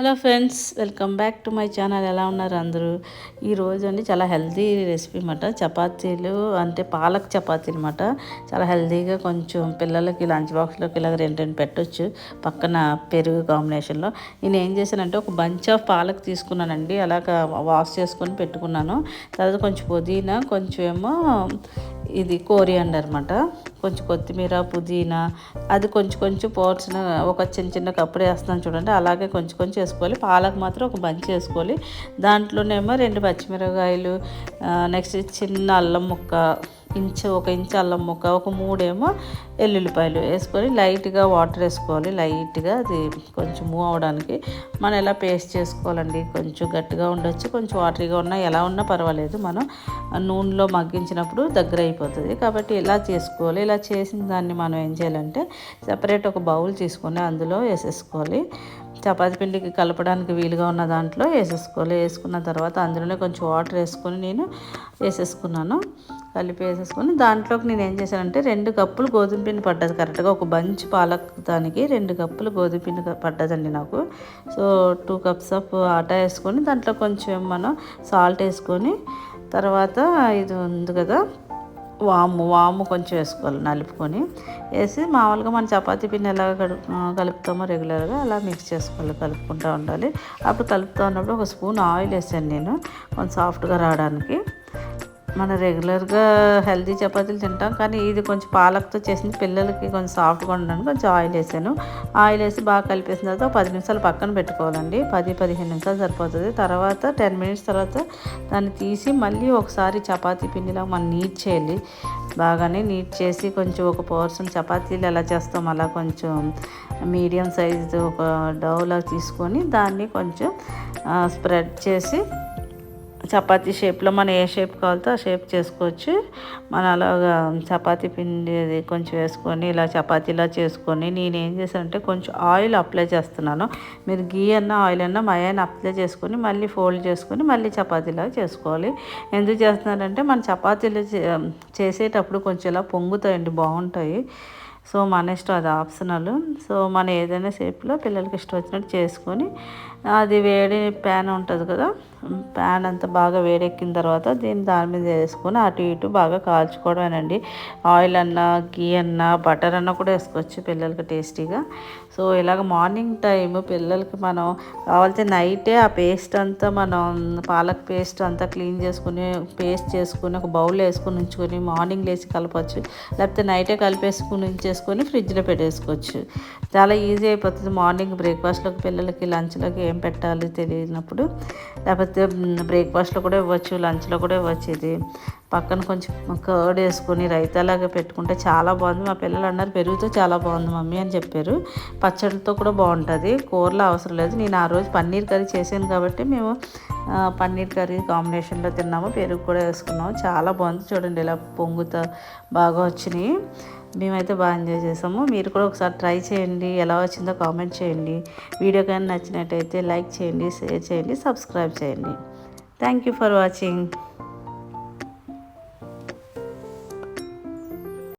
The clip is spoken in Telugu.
Hello friends welcome back to my channel. ఎలా ఉన్నారు అందరూ? ఈరోజు అండి చాలా హెల్తీ రెసిపీ అనమాట చపాతీలు అంటే పాలక్ చపాతీ అనమాట చాలా హెల్తీగా కొంచెం పిల్లలకి లంచ్ బాక్స్లోకి ఇలాగ రెండు రెండు పెట్టొచ్చు. పక్కన పెరుగు కాంబినేషన్లో. నేను ఏం చేశానంటే ఒక బంచ్ ఆఫ్ పాలక్ తీసుకున్నానండి. అలాగ వాష్ చేసుకొని పెట్టుకున్నాను. తర్వాత కొంచెం పుదీనా కొంచెం ఏమో ఇది కోరియాండర్ అనమాట కొంచెం కొత్తిమీర పుదీనా అది కొంచెం కొంచెం పోర్చిన ఒక చిన్న చిన్న కప్పుడు వేస్తున్నాను చూడండి. అలాగే కొంచెం కొంచెం వేసుకోవాలి. పాలకు మాత్రం ఒక బంచి వేసుకోవాలి. దాంట్లోనేమో రెండు పచ్చిమిరపకాయలు నెక్స్ట్ చిన్న అల్లం ముక్క ఇంచు ఒక ఇంచు అల్లం ముక్క ఒక మూడేమో ఎల్లుల్లిపాయలు వేసుకొని లైట్గా వాటర్ వేసుకోవాలి. లైట్గా అది కొంచెం మూవ్ అవ్వడానికి మనం ఎలా పేస్ట్ చేసుకోవాలండి? కొంచెం గట్టిగా ఉండొచ్చు కొంచెం వాటరీగా ఉన్నా ఎలా ఉన్నా పర్వాలేదు. మనం నూనెలో మగ్గించినప్పుడు దగ్గర అయిపోతుంది. కాబట్టి ఇలా చేసుకోవాలి? ఇలా చేసిన దాన్ని మనం ఏం చేయాలంటే సపరేట్ ఒక బౌల్ తీసుకొని అందులో వేసేసుకోవాలి. చపాతి పిండికి కలపడానికి వీలుగా ఉన్న దాంట్లో వేసేసుకోవాలి. వేసుకున్న తర్వాత అందులోనే కొంచెం వాటర్ వేసుకొని నేను వేసేసుకున్నాను. కలిపి వేసేసుకొని దాంట్లోకి నేను ఏం చేశానంటే రెండు కప్పులు గోధుమ పిండి పడ్డది కరెక్ట్గా. ఒక బంచ్ పాలక్ దానికి రెండు కప్పులు గోధుమ పిండి పడ్డదండి నాకు. So two cups of atta వేసుకొని దాంట్లో కొంచెం మనం సాల్ట్ వేసుకొని తర్వాత ఇది ఉంది కదా వాము వాము కొంచెం వేసుకోవాలి నలుపుకొని. వేసి మామూలుగా మన చపాతీ పిండి ఎలా కలుపుతామో రెగ్యులర్గా అలా మిక్స్ చేసుకోవాలి కలుపుకుంటూ ఉండాలి. అప్పుడు కలుపుతూ ఉన్నప్పుడు ఒక స్పూన్ ఆయిల్ వేసాను నేను కొంచెం సాఫ్ట్గా రావడానికి. మన రెగ్యులర్గా హెల్దీ చపాతీలు తింటాం. కానీ ఇది కొంచెం పాలకతో చేసింది. పిల్లలకి కొంచెం సాఫ్ట్గా ఉండడానికి కొంచెం ఆయిల్ వేసాను. ఆయిల్ వేసి బాగా కలిపేసిన తర్వాత పది నిమిషాలు పక్కన పెట్టుకోవాలండి. పది పదిహేను నిమిషాలు సరిపోతుంది. తర్వాత టెన్ మినిట్స్ తర్వాత దాన్ని తీసి మళ్ళీ ఒకసారి చపాతీ పిండిలా మనం నీట్ చేయాలి. బాగానే నీట్ చేసి కొంచెం ఒక పోర్షన్ చపాతీలు ఎలా చేస్తాం అలా కొంచెం మీడియం సైజు ఒక డౌలా తీసుకొని దాన్ని కొంచెం స్ప్రెడ్ చేసి చపాతీ షేప్లో మనం ఏ షేప్ కావాలో ఆ షేప్ చేసుకోవచ్చు. మనం అలాగా చపాతీ పిండి కొంచెం వేసుకొని ఇలా చపాతీలా చేసుకొని నేను ఏం చేశానంటే కొంచెం ఆయిల్ అప్లై చేస్తున్నాను. మీరు గీ అన్న ఆయిల్ అన్న మయాన్ని అప్లై చేసుకొని మళ్ళీ ఫోల్డ్ చేసుకొని మళ్ళీ చపాతీలా చేసుకోవాలి. ఎందుకు చేస్తున్నారంటే మన చపాతీలు చేసేటప్పుడు కొంచెం ఇలా పొంగుతాయండి బాగుంటాయి. సో మన ఇష్టం అది ఆప్షనల్. సో మన ఏదైనా షేప్లో పిల్లలకి ఇష్టం వచ్చినట్టు చేసుకొని అది వేడి ప్యాన్ ఉంటుంది కదా. ప్యాన్ అంతా బాగా వేడెక్కిన తర్వాత దీన్ని దాని మీద వేసుకొని అటు ఇటు బాగా కాల్చుకోవడమేనండి. ఆయిల్ అన్నా గీ అన్నా బటర్ అన్నా కూడా వేసుకోవచ్చు పిల్లలకి టేస్టీగా. సో ఇలాగ మార్నింగ్ టైం పిల్లలకి మనం కావాల్సిన నైటే ఆ పేస్ట్ అంతా మనం పాలక్ పేస్ట్ అంతా క్లీన్ చేసుకుని పేస్ట్ చేసుకుని ఒక బౌల్ వేసుకుని ఉంచుకొని మార్నింగ్ లేచి కలపచ్చు. లేకపోతే నైటే కలిపేసుకుని ఉంచేసుకొని ఫ్రిడ్జ్లో పెట్టేసుకోవచ్చు. చాలా ఈజీ అయిపోతుంది మార్నింగ్ బ్రేక్ఫాస్ట్లోకి పిల్లలకి లంచ్లోకి ఏం పెట్టాలి తెలియనప్పుడు లేకపోతే బ్రేక్ఫాస్ట్లో కూడా ఇవ్వచ్చు లంచ్లో కూడా ఇవ్వచ్చు. ఇది పక్కన కొంచెం కర్డ్ వేసుకొని రైతాలాగా పెట్టుకుంటే చాలా బాగుంది. మా పిల్లలు అన్నారు పెరుగుతో చాలా బాగుంది మమ్మీ అని చెప్పారు. పచ్చడితో కూడా బాగుంటుంది. కూరలో అవసరం లేదు. నేను ఆ రోజు పన్నీర్ కర్రీ చేశాను కాబట్టి మేము పన్నీర్ కర్రీ కాంబినేషన్లో తిన్నాము. పెరుగు కూడా వేసుకున్నాము. చాలా బాగుంది చూడండి. ఇలా పొంగుతా బాగా వచ్చినాయి. మేమైతే బాగా ఎంజాయ్ చేసాము. మీరు కూడా ఒకసారి ట్రై చేయండి. ఎలా వచ్చిందో కామెంట్ చేయండి. వీడియో కానీ నచ్చినట్టయితే లైక్ చేయండి షేర్ చేయండి సబ్స్క్రైబ్ చేయండి. Thank you for watching